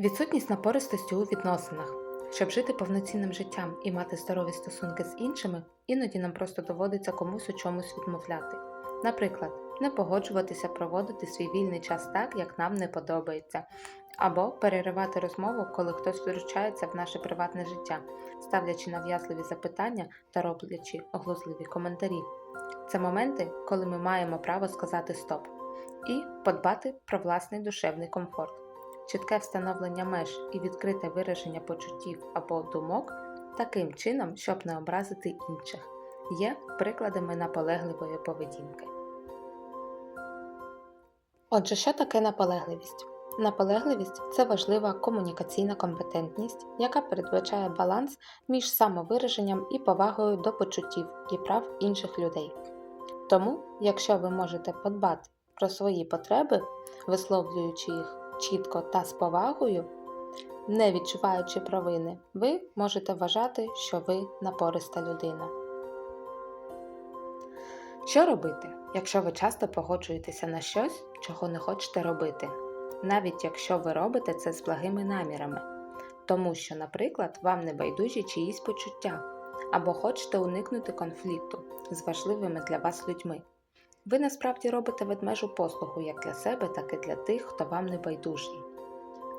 Відсутність напористості у відносинах. Щоб жити повноцінним життям і мати здорові стосунки з іншими, іноді нам просто доводиться комусь у чомусь відмовляти. Наприклад, не погоджуватися проводити свій вільний час так, як нам не подобається, або переривати розмову, коли хтось втручається в наше приватне життя, ставлячи нав'язливі запитання та роблячи оглузливі коментарі. Це моменти, коли ми маємо право сказати стоп і подбати про власний душевний комфорт. Чітке встановлення меж і відкрите вираження почуттів або думок таким чином, щоб не образити інших, є прикладами наполегливої поведінки. Отже, що таке наполегливість? Наполегливість це важлива комунікаційна компетентність, яка передбачає баланс між самовираженням і повагою до почуттів і прав інших людей. Тому, якщо ви можете подбати про свої потреби, висловлюючи їх чітко та з повагою, не відчуваючи провини, ви можете вважати, що ви напориста людина. Що робити, якщо ви часто погоджуєтеся на щось, чого не хочете робити, навіть якщо ви робите це з благими намірами, тому що, наприклад, вам не байдужі чиїсь почуття, або хочете уникнути конфлікту з важливими для вас людьми. Ви насправді робите ведмежу послугу як для себе, так і для тих, хто вам не байдужий.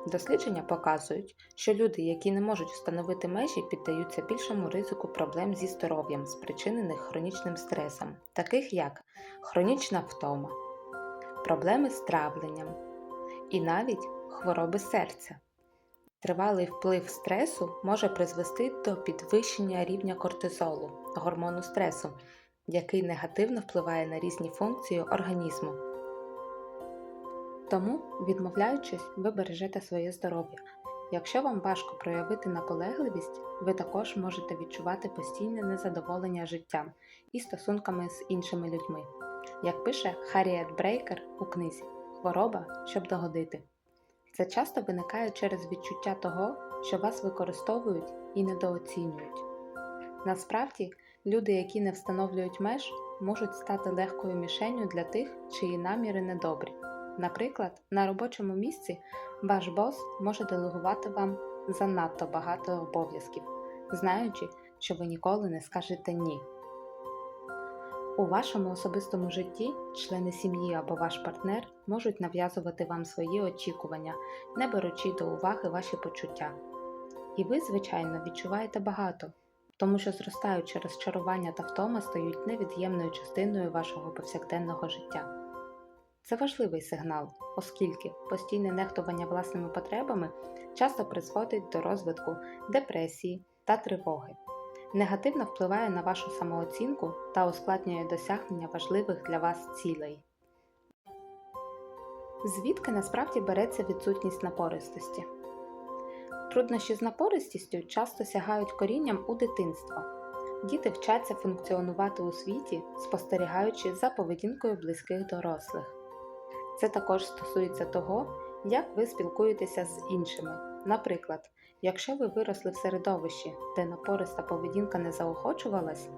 Дослідження показують, що люди, які не можуть встановити межі, піддаються більшому ризику проблем зі здоров'ям, спричинених хронічним стресом, таких як хронічна втома, проблеми з травленням і навіть хвороби серця. Тривалий вплив стресу може призвести до підвищення рівня кортизолу, гормону стресу, який негативно впливає на різні функції організму. Тому, відмовляючись, ви бережете своє здоров'я. Якщо вам важко проявити наполегливість, ви також можете відчувати постійне незадоволення життям і стосунками з іншими людьми. Як пише Харріет Брейкер у книзі Хвороба, щоб догодити. Це часто виникає через відчуття того, що вас використовують і недооцінюють. Насправді, люди, які не встановлюють меж, можуть стати легкою мішенню для тих, чиї наміри недобрі. Наприклад, на робочому місці ваш бос може делегувати вам занадто багато обов'язків, знаючи, що ви ніколи не скажете ні. У вашому особистому житті члени сім'ї або ваш партнер можуть нав'язувати вам свої очікування, не беручи до уваги ваші почуття. І ви, звичайно, відчуваєте багато, тому що зростаюче розчарування та втома стають невід'ємною частиною вашого повсякденного життя. Це важливий сигнал, оскільки постійне нехтування власними потребами часто призводить до розвитку депресії та тривоги, негативно впливає на вашу самооцінку та ускладнює досягнення важливих для вас цілей. Звідки насправді береться відсутність напористості? Труднощі з напористістю часто сягають корінням у дитинство. Діти вчаться функціонувати у світі, спостерігаючи за поведінкою близьких дорослих. Це також стосується того, як ви спілкуєтеся з іншими. Наприклад, якщо ви виросли в середовищі, де напориста поведінка не заохочувалась,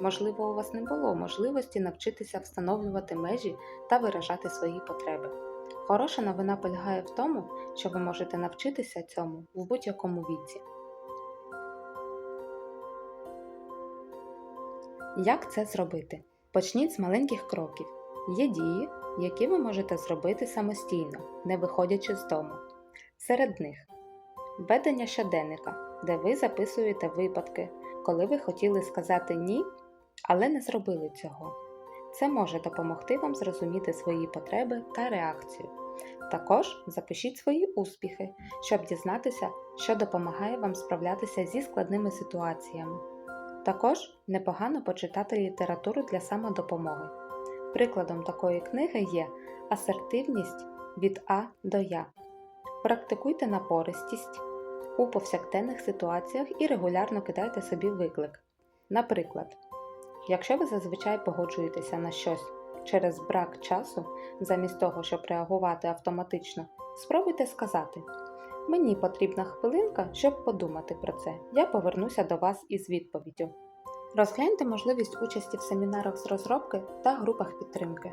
можливо, у вас не було можливості навчитися встановлювати межі та виражати свої потреби. Хороша новина полягає в тому, що ви можете навчитися цьому в будь-якому віці. Як це зробити? Почніть з маленьких кроків. Є дії, які ви можете зробити самостійно, не виходячи з дому. Серед них ведення щоденника, де ви записуєте випадки, коли ви хотіли сказати ні, але не зробили цього. Це може допомогти вам зрозуміти свої потреби та реакцію. Також запишіть свої успіхи, щоб дізнатися, що допомагає вам справлятися зі складними ситуаціями. Також непогано почитати літературу для самодопомоги. Прикладом такої книги є Асертивність від А до Я. Практикуйте напористість у повсякденних ситуаціях і регулярно кидайте собі виклик. Наприклад, якщо ви зазвичай погоджуєтеся на щось через брак часу, замість того, щоб реагувати автоматично, спробуйте сказати: Мені потрібна хвилинка, щоб подумати про це. Я повернуся до вас із відповіддю. Розгляньте можливість участі в семінарах з розробки та групах підтримки.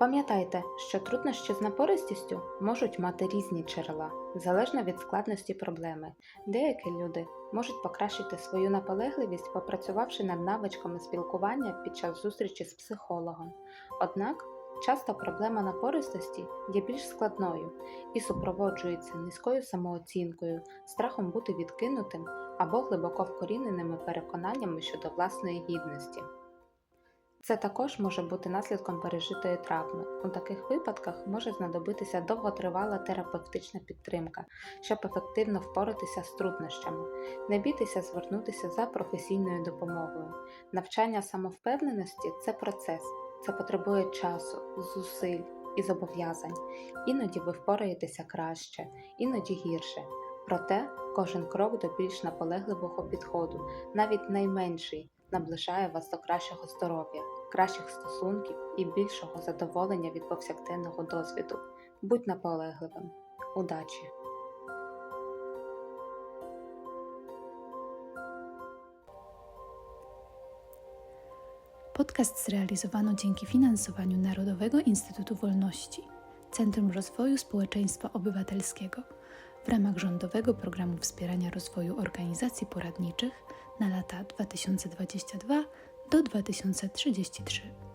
Пам'ятайте, що труднощі з напористістю можуть мати різні джерела, залежно від складності проблеми. Деякі люди можуть покращити свою наполегливість, попрацювавши над навичками спілкування під час зустрічі з психологом. Однак, часто проблема напористості є більш складною і супроводжується низькою самооцінкою, страхом бути відкинутим або глибоко вкоріненими переконаннями щодо власної гідності. Це також може бути наслідком пережитої травми. У таких випадках може знадобитися довготривала терапевтична підтримка, щоб ефективно впоратися з труднощами. Не бійтеся звернутися за професійною допомогою. Навчання самовпевненості це процес, це потребує часу, зусиль і зобов'язань. Іноді ви впораєтеся краще, іноді гірше. Проте кожен крок до більш наполегливого підходу, навіть найменший, наближає вас до кращого здоров'я, кращих стосунків і більшого задоволення від повсякденного досвіду. Будь наполегливим. Удачі! Podcast zrealizowano dzięki finansowaniu Narodowego Instytutu Wolności, Centrum Rozwoju Społeczeństwa Obywatelskiego w ramach rządowego programu wspierania rozwoju organizacji poradniczych na lata 2022 do 2033.